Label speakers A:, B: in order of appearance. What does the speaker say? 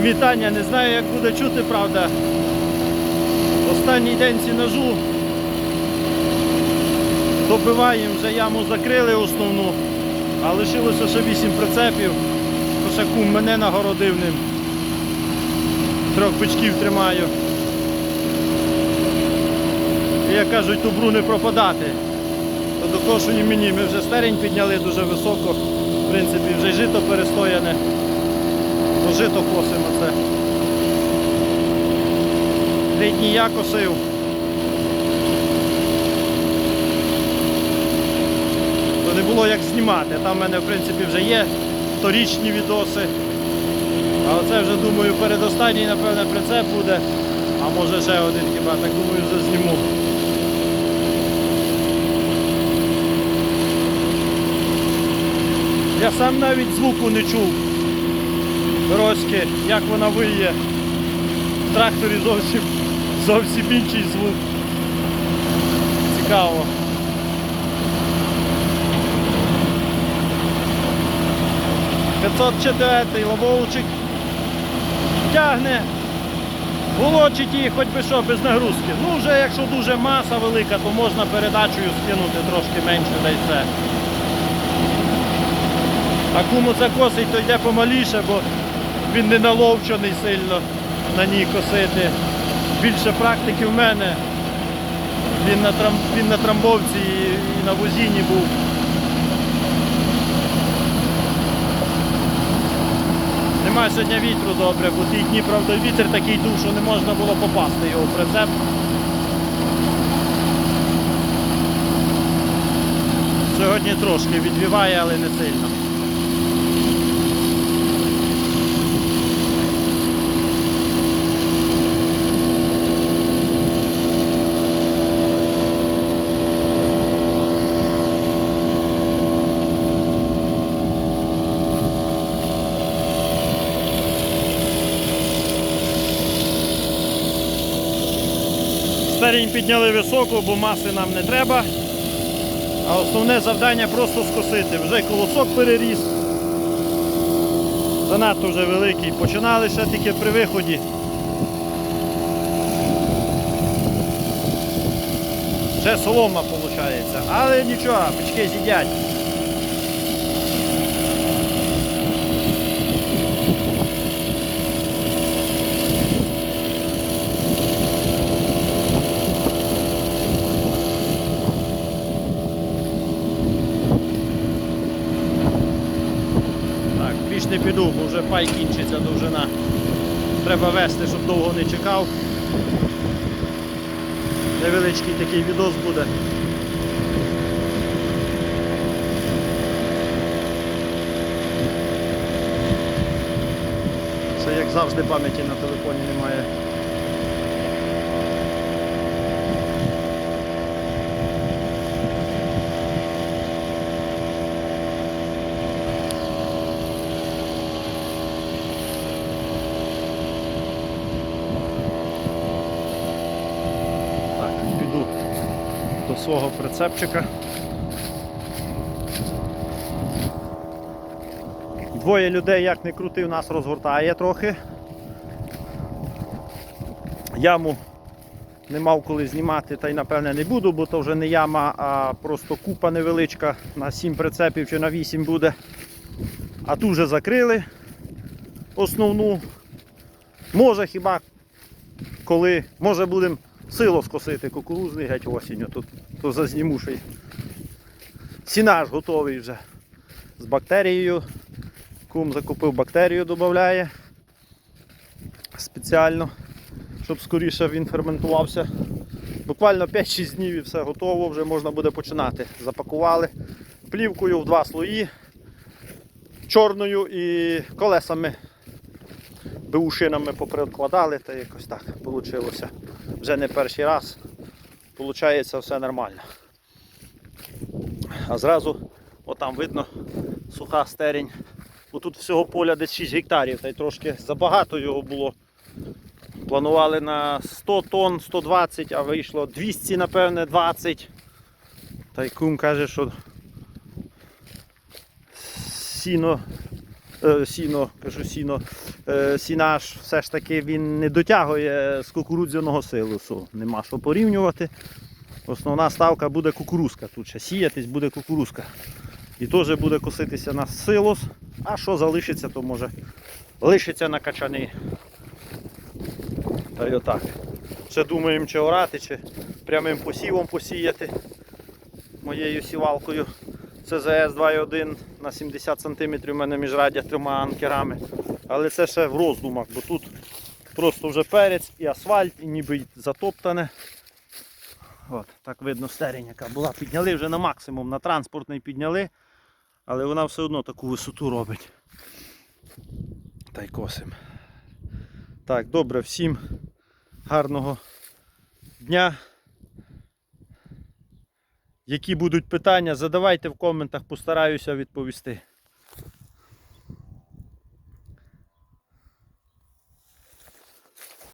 A: вітання. Не знаю, як буде чути, правда. Останній день сінажу. Добиваємо, вже яму закрили основну, а лишилося ще 8 прицепів. Кум мене нагородив ним. Трьох бичків тримаю. І як кажуть, добру не пропадати. То докошує мені. Ми вже стерень підняли дуже високо. В принципі, вже жито перестояне. То жито косимо це. Три дні я косив. То не було як знімати. Там в мене в принципі вже є торічні відоси. А оце вже думаю передостанній, напевне, прицеп буде. А може ще один хіба, так думаю, вже зніму. Я сам навіть звуку не чув. Дорозьки, як вона виє. В тракторі зовсім, зовсім інший звук. Цікаво. «504-й лововчик тягне, волочить її хоч би що без нагрузки. Ну вже якщо дуже маса велика, то можна передачею скинути трошки менше та й все. А кому це косить, то йде помаліше, бо він не наловчений сильно на ній косити. Більше практики в мене. Він на, трам... він на трамбовці і, на возіні був. Немає сьогодні вітру добре, бо ті дні, правда, вітер такий дув, що не можна було попасти його в прицеп. Сьогодні трошки відвіває, але не сильно. Старінь підняли високо, бо маси нам не треба. А основне завдання просто скосити. Вже колосок переріс. Занадто вже великий. Починали ще тільки при виході. Ще солома виходить. Але нічого, печки з'їдять. Так, більш не піду, бо вже пай кінчиться довжина. Треба вести, щоб довго не чекав. Невеличкий такий відос буде. Це як завжди пам'яті на телефоні немає. Так, піду до свого прицепчика. Двоє людей, як не крутив, нас розгортає трохи. Яму не мав коли знімати, та й напевне не буду, бо то вже не яма, а просто купа невеличка на 7 прицепів чи на 8 буде. А ту вже закрили основну. Може хіба коли, може будемо сило скосити кукурузний геть осінню, то, то зазніму ще й. Сінаж готовий вже з бактерією. Кум закупив бактерію, додає спеціально, щоб скоріше він ферментувався. Буквально 5-6 днів і все готово, вже можна буде починати. Запакували плівкою в два слої, чорною і колесами беушинами поприкладали, та якось так вийшло. Вже не перший раз. Получається все нормально. А зразу, отам видно, суха стерінь. Бо тут всього поля десь 6 гектарів, та й трошки забагато його було. Планували на 100 тонн, 120, а вийшло 200, напевне, 20. Та й кум каже, що сіно сіно, кажу сіно, е, сінаж все ж таки він не дотягує з кукурудзяного силосу. Нема що порівнювати. Основна ставка буде кукурузка. Тут ще сіятись буде кукурузка. І теж буде коситися на силос. А що залишиться, то може лишиться на качани. Та й отак. Ще думаємо, чи орати, чи прямим посівом посіяти моєю сівалкою. ЦЗС 2.1 на 70 см у мене міжрадя трьома анкерами. Але це ще в роздумах, бо тут просто вже перець і асфальт, і ніби затоптане. От, так видно стерень, яка була. Підняли вже на максимум, на транспортний підняли, але вона все одно таку висоту робить. Та й косим. Так, добре, всім гарного дня. Які будуть питання, задавайте в коментах, постараюся відповісти.